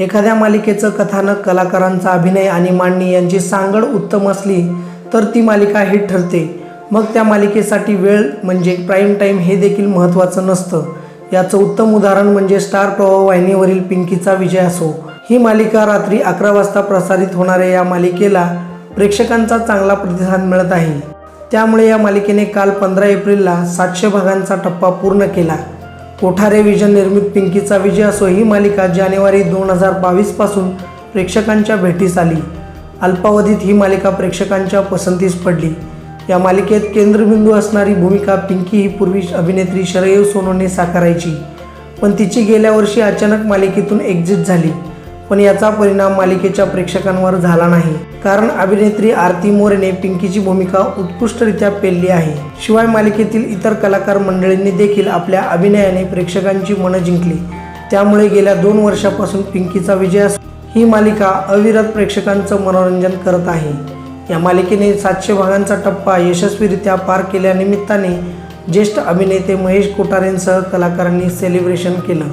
एखाद्या मालिकेचं कथानक कलाकारांचा अभिनय आणि मांडणी यांची सांगड उत्तम असली तर ती मालिका हिट ठरते. मग त्या मालिकेसाठी वेळ म्हणजे प्राईम टाईम हे देखील महत्त्वाचं नसतं. याचं उत्तम उदाहरण म्हणजे स्टार प्रवाह वाहिनीवरील पिंकीचा विजय असो. ही मालिका रात्री अकरा वाजता प्रसारित होणाऱ्या या मालिकेला प्रेक्षकांचा चांगला प्रतिसाद मिळत आहे. त्यामुळे या मालिकेने काल पंधरा एप्रिलला सातशे भागांचा टप्पा पूर्ण केला. कोठारे विजन निर्मित पिंकीचा विजय असो ही मालिका जानेवारी दोन हजार बावीसपासून प्रेक्षकांच्या भेटीस आली. अल्पावधीत ही मालिका प्रेक्षकांच्या पसंतीस पडली. या मालिकेत केंद्रबिंदू असणारी भूमिका पिंकी ही पूर्वी अभिनेत्री शरयू सोनोने साकारायची. पण तिची गेल्या वर्षी अचानक मालिकेतून एक्झिट झाली. पण याचा परिणाम मालिकेच्या प्रेक्षकांवर झाला नाही. कारण अभिनेत्री आरती मोरेने पिंकीची भूमिका उत्कृष्टरित्या पेलली आहे. शिवाय मालिकेतील इतर कलाकार मंडळींनी देखील आपल्या अभिनयाने प्रेक्षकांची मनं जिंकली. त्यामुळे गेल्या दोन वर्षापासून पिंकीचा विजय ही मालिका अविरत प्रेक्षकांचं मनोरंजन करत आहे. या मालिकेने सातशे भागांचा टप्पा यशस्वीरित्या पार केल्यानिमित्ताने ज्येष्ठ अभिनेते महेश कोठारेंसह कलाकारांनी सेलिब्रेशन केलं.